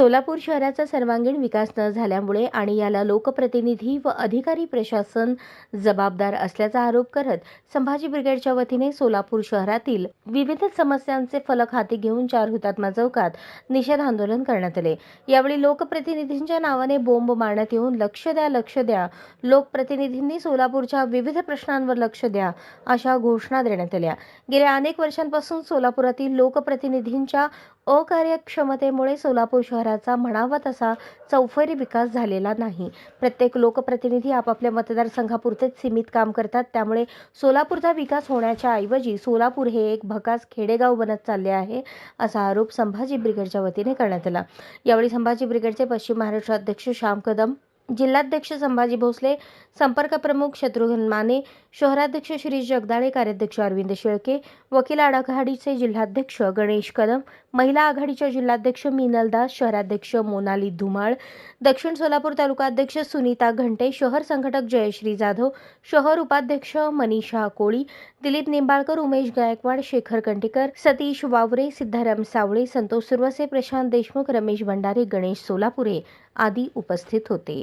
सोलापूर शहराचा सर्वांगीण विकास न झाल्यामुळे आणि याला लोकप्रतिनिधी व अधिकारी प्रशासन जबाबदार असल्याचा आरोप करत संभाजी ब्रिगेडच्या वतीने सोलापूर शहरातील विविध समस्यांचे फलक हाती घेऊन चार हुतात्मा चौकात निषेध आंदोलन करण्यात आले. यावेळी लोकप्रतिनिधींच्या नावाने बोंब मारण्यात येऊन लक्ष द्या लक्ष द्या. लोकप्रतिनिधींनी सोलापूरच्या विविध प्रश्नांवर लक्ष द्या अशा घोषणा देण्यात आल्या. गेल्या अनेक वर्षांपासून सोलापुरातील लोकप्रतिनिधींच्या अकार्यक्षमतेमुळे सोलापूर शहराचा म्हणावा तसा चौफेरी विकास झालेला नाही. प्रत्येक लोकप्रतिनिधी आपापल्या मतदारसंघापुरतेच सीमित काम करतात. त्यामुळे सोलापूरचा विकास होण्याच्या ऐवजी सोलापूर हे एक भकास खेडेगाव बनत चालले आहे असा आरोप संभाजी ब्रिगेडच्या वतीने करण्यात आला. यावेळी संभाजी ब्रिगेडचे पश्चिम महाराष्ट्र अध्यक्ष श्याम कदम जिल्हाध्यक्ष संभाजी भोसले संपर्क प्रमुख शत्रुघ्न माने शहराध्यक्ष श्री जगदाळे कार्याध्यक्ष अरविंद शेळके वकील आघाडीचे जिल्हाध्यक्ष गणेश कदम महिला आघाडीच्या जिल्हाध्यक्ष मीनल दास शहराध्यक्ष मोनाली धुमाळ दक्षिण सोलापूर तालुका अध्यक्ष सुनीता घंटे शहर संघटक जयश्री जाधव शहर उपाध्यक्ष मनीषा कोळी दिलीप निंबाळकर उमेश गायकवाड शेखर कंटीकर सतीश वावरे सिद्धाराम सावळे संतोष सुरवसे प्रशांत देशमुख रमेश भंडारे गणेश सोलापुरे आदी उपस्थित होते.